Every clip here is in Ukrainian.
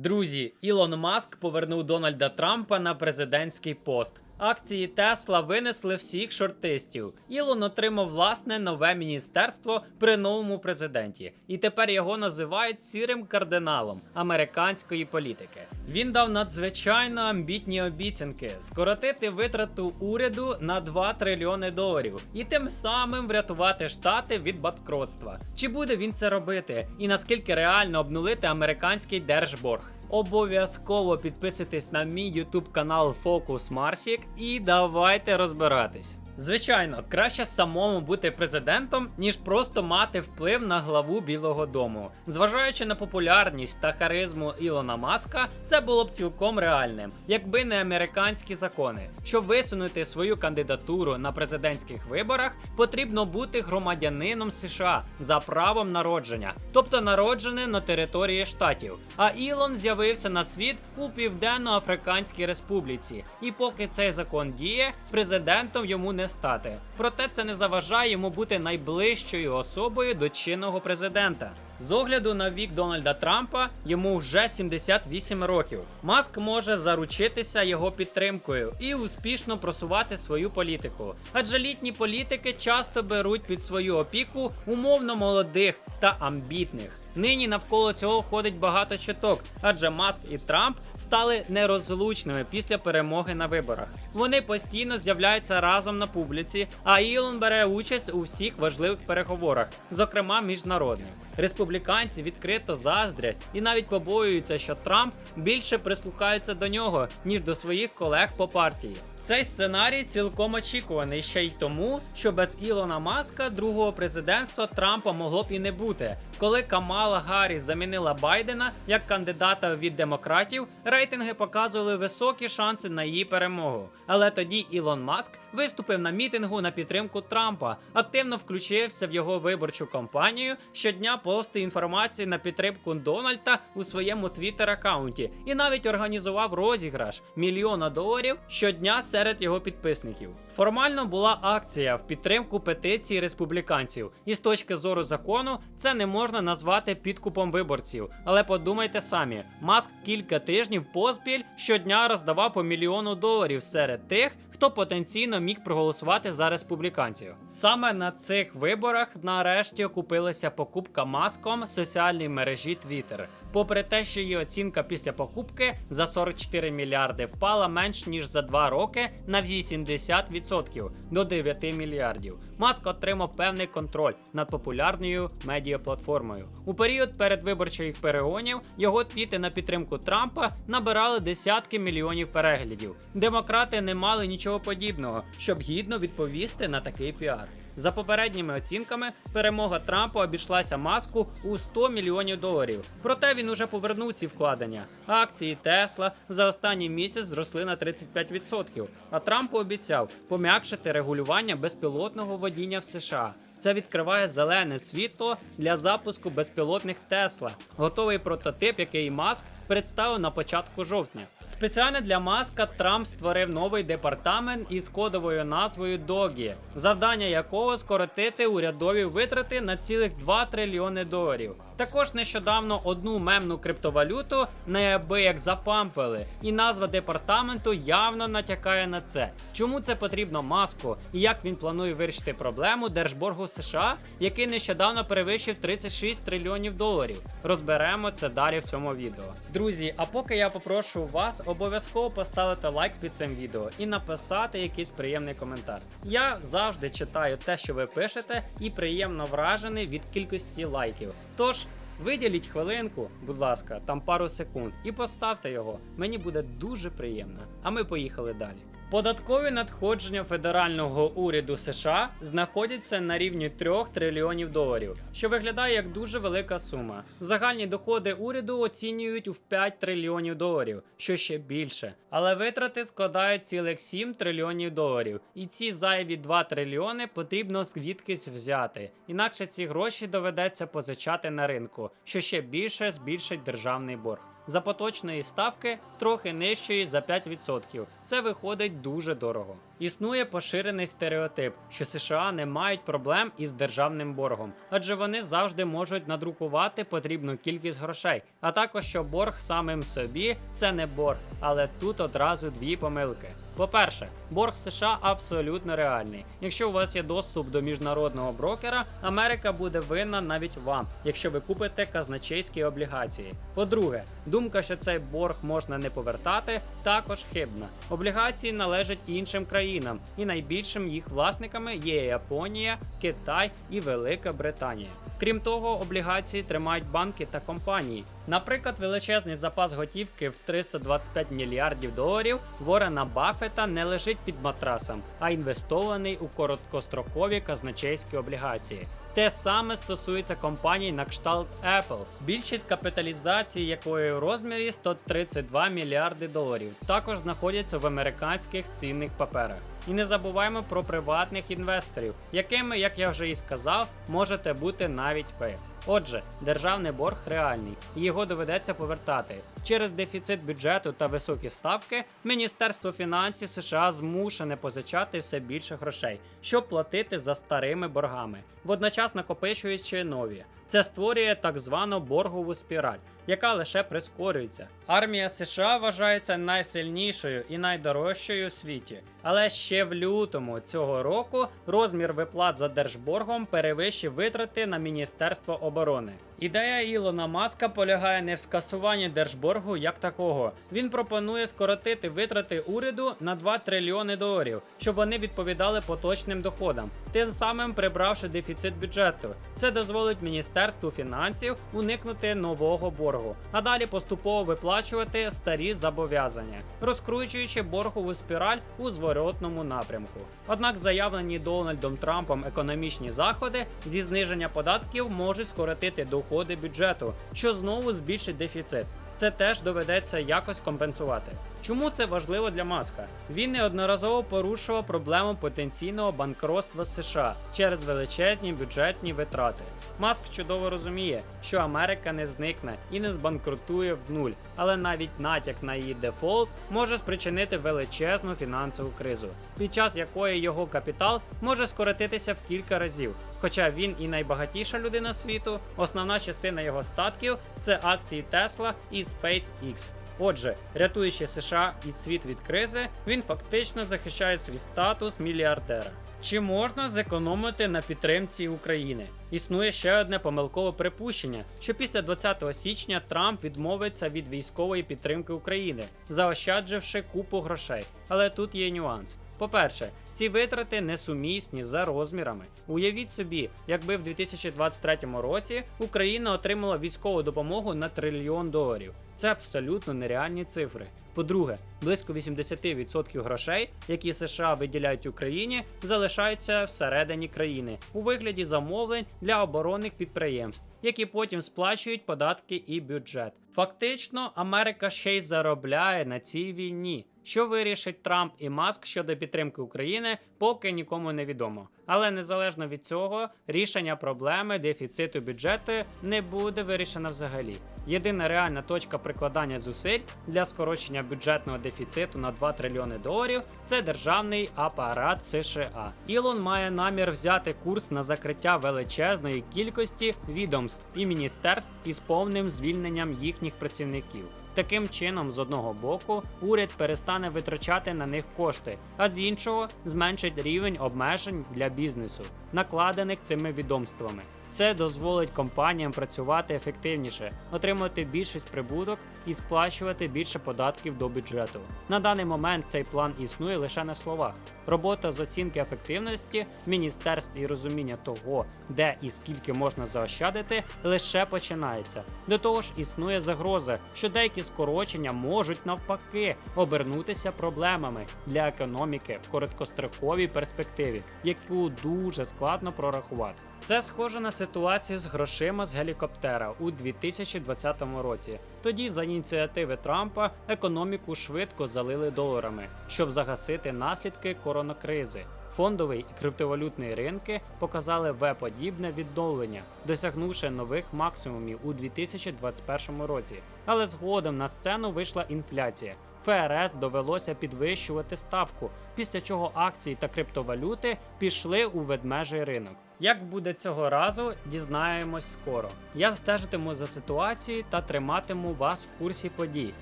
Друзі, Ілон Маск повернув Дональда Трампа на президентський пост. Акції Тесла винесли всіх шортистів. Ілон отримав власне нове міністерство при новому президенті, і тепер його називають сірим кардиналом американської політики. Він дав надзвичайно амбітні обіцянки скоротити витрату уряду на 2 трильйони доларів і тим самим врятувати штати від банкротства. Чи буде він це робити? І наскільки реально обнулити американський держборг? Обов'язково підписуйтесь на мій YouTube канал Focus Marsik і давайте розбиратись. Звичайно, краще самому бути президентом, ніж просто мати вплив на главу Білого Дому. Зважаючи на популярність та харизму Ілона Маска, це було б цілком реальним, якби не американські закони. Щоб висунути свою кандидатуру на президентських виборах, потрібно бути громадянином США за правом народження, тобто народженим на території штатів. А Ілон з'явився на світ у Південно-Африканській Республіці, і поки цей закон діє, президентом йому не стати. Проте це не заважає йому бути найближчою особою до чинного президента. З огляду на вік Дональда Трампа йому вже 78 років. Маск може заручитися його підтримкою і успішно просувати свою політику. Адже літні політики часто беруть під свою опіку умовно молодих та амбітних. Нині навколо цього ходить багато чуток, адже Маск і Трамп стали нерозлучними після перемоги на виборах. Вони постійно з'являються разом на публіці, а Ілон бере участь у всіх важливих переговорах, зокрема міжнародних. Республіканці відкрито заздрять і навіть побоюються, що Трамп більше прислухається до нього, ніж до своїх колег по партії. Цей сценарій цілком очікуваний ще й тому, що без Ілона Маска другого президентства Трампа могло б і не бути. Коли Камала Гарріс замінила Байдена як кандидата від демократів, рейтинги показували високі шанси на її перемогу. Але тоді Ілон Маск виступив на мітингу на підтримку Трампа, активно включився в його виборчу кампанію, щодня постив інформацію на підтримку Дональда у своєму твіттер-аккаунті і навіть організував розіграш мільйона доларів щодня серед його підписників. Формально була акція в підтримку петиції республіканців, і з точки зору закону це не можна назвати підкупом виборців. Але подумайте самі, Маск кілька тижнів поспіль щодня роздавав по мільйону доларів серед тих, хто потенційно міг проголосувати за республіканців. Саме на цих виборах нарешті окупилася покупка маском соціальної мережі Twitter. Попри те, що її оцінка після покупки за 44 мільярди впала менш ніж за 2 роки на 80% до 9 мільярдів. Маск отримав певний контроль над популярною медіаплатформою. У період передвиборчих перегонів його твіти на підтримку Трампа набирали десятки мільйонів переглядів. Демократи не мали нічого подібного, щоб гідно відповісти на такий піар. За попередніми оцінками, перемога Трампа обійшлася маску у 100 мільйонів доларів. Проте він уже повернув ці вкладення. Акції Тесла за останній місяць зросли на 35%. А Трамп обіцяв пом'якшити регулювання безпілотного водіння в США. Це відкриває зелене світло для запуску безпілотних Тесла, готовий прототип, який Маск представив на початку жовтня. Спеціально для Маска Трамп створив новий департамент із кодовою назвою Догі, завдання якого скоротити урядові витрати на цілих 2 трильйони доларів. Також нещодавно одну мемну криптовалюту неабияк запампили, і назва департаменту явно натякає на це. Чому це потрібно маску і як він планує вирішити проблему держборгу США, який нещодавно перевищив 36 трильйонів доларів? Розберемо це далі в цьому відео. Друзі, а поки я попрошу вас обов'язково поставити лайк під цим відео і написати якийсь приємний коментар. Я завжди читаю те, що ви пишете, і приємно вражений від кількості лайків. Тож. Виділіть хвилинку, будь ласка, там пару секунд, і поставте його. Мені буде дуже приємно. А ми поїхали далі. Податкові надходження федерального уряду США знаходяться на рівні 3 трильйонів доларів, що виглядає як дуже велика сума. Загальні доходи уряду оцінюють у 5 трильйонів доларів, що ще більше. Але витрати складають цілих 7 трильйонів доларів, і ці зайві 2 трильйони потрібно звідкись взяти. Інакше ці гроші доведеться позичати на ринку, що ще більше збільшить державний борг. За поточної ставки трохи нижчої за 5%. Це виходить дуже дорого. Існує поширений стереотип, що США не мають проблем із державним боргом, адже вони завжди можуть надрукувати потрібну кількість грошей, а також що борг самим собі це не борг, але тут одразу дві помилки. По-перше, борг США абсолютно реальний. Якщо у вас є доступ до міжнародного брокера, Америка буде винна навіть вам, якщо ви купите казначейські облігації. По-друге, думка, що цей борг можна не повертати, також хибна. Облігації належать іншим країнам, і найбільшим їх власниками є Японія, Китай і Велика Британія. Крім того, облігації тримають банки та компанії. Наприклад, величезний запас готівки в 325 мільярдів доларів Ворена Баффета не лежить під матрасом, а інвестований у короткострокові казначейські облігації. Те саме стосується компаній на кшталт Apple, більшість капіталізації якої у розмірі 132 мільярди доларів, також знаходяться в американських цінних паперах. І не забуваємо про приватних інвесторів, якими, як я вже і сказав, можете бути навіть ви. Отже, державний борг реальний, і його доведеться повертати. Через дефіцит бюджету та високі ставки Міністерство фінансів США змушене позичати все більше грошей, щоб платити за старими боргами, водночас накопичуючи нові. Це створює так звану боргову спіраль, яка лише прискорюється. Армія США вважається найсильнішою і найдорожчою у світі. Але ще в лютому цього року розмір виплат за держборгом перевищив витрати на Міністерство оборони. Ідея Ілона Маска полягає не в скасуванні держборгу як такого. Він пропонує скоротити витрати уряду на 2 трильйони доларів, щоб вони відповідали поточним доходам, тим самим прибравши дефіцит бюджету. Це дозволить Міністерству фінансів уникнути нового боргу, а далі поступово виплачувати старі зобов'язання, розкручуючи боргову спіраль у зворотному напрямку. Однак заявлені Дональдом Трампом економічні заходи зі зниження податків можуть скоротити доходи бюджету, що знову збільшить дефіцит. Це теж доведеться якось компенсувати. Чому це важливо для Маска? Він неодноразово порушував проблему потенційного банкротства США через величезні бюджетні витрати. Маск чудово розуміє, що Америка не зникне і не збанкрутує в нуль, але навіть натяк на її дефолт може спричинити величезну фінансову кризу, під час якої його капітал може скоротитися в кілька разів. Хоча він і найбагатіша людина світу, основна частина його статків це акції Tesla і SpaceX. Отже, рятуючи США і світ від кризи, він фактично захищає свій статус мільярдера. Чи можна зекономити на підтримці України? Існує ще одне помилкове припущення, що після 20 січня Трамп відмовиться від військової підтримки України, заощадживши купу грошей. Але тут є нюанс. По-перше, ці витрати несумісні за розмірами. Уявіть собі, якби в 2023 році Україна отримала військову допомогу на трильйон доларів. Це абсолютно нереальні цифри. По-друге, близько 80% грошей, які США виділяють Україні, залишаються всередині країни у вигляді замовлень для оборонних підприємств, які потім сплачують податки і бюджет. Фактично, Америка ще й заробляє на цій війні. Що вирішить Трамп і Маск щодо підтримки України, поки нікому не відомо. Але незалежно від цього, рішення проблеми дефіциту бюджету не буде вирішено взагалі. Єдина реальна точка прикладання зусиль для скорочення бюджетного дефіциту на 2 трильйони доларів це державний апарат США. Ілон має намір взяти курс на закриття величезної кількості відомств і міністерств із повним звільненням їхніх працівників. Таким чином, з одного боку, уряд перестане витрачати на них кошти, а з іншого зменшить рівень обмежень для бізнесу, накладених цими відомствами. Це дозволить компаніям працювати ефективніше, отримати більший прибуток і сплачувати більше податків до бюджету. На даний момент цей план існує лише на словах. Робота з оцінки ефективності міністерств і розуміння того, де і скільки можна заощадити, лише починається. До того ж, існує загроза, що деякі скорочення можуть навпаки обернутися проблемами для економіки в короткостроковій перспективі, яку дуже складно прорахувати. Це схоже на ситуацію з грошима з гелікоптера у 2020 році. Тоді, за ініціативи Трампа, економіку швидко залили доларами, щоб загасити наслідки коронакризи. Фондовий і криптовалютний ринки показали В-подібне відновлення, досягнувши нових максимумів у 2021 році. Але згодом на сцену вийшла інфляція. ФРС довелося підвищувати ставку, після чого акції та криптовалюти пішли у ведмежий ринок. Як буде цього разу, дізнаємось скоро. Я стежитиму за ситуацією та триматиму вас в курсі подій.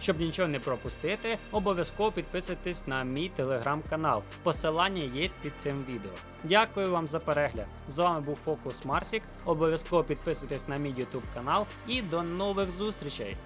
Щоб нічого не пропустити, обов'язково підписуйтесь на мій телеграм-канал. Посилання є під цим відео. Дякую вам за перегляд. З вами був Фокус Марсік. Обов'язково підписуйтесь на мій YouTube канал і до нових зустрічей!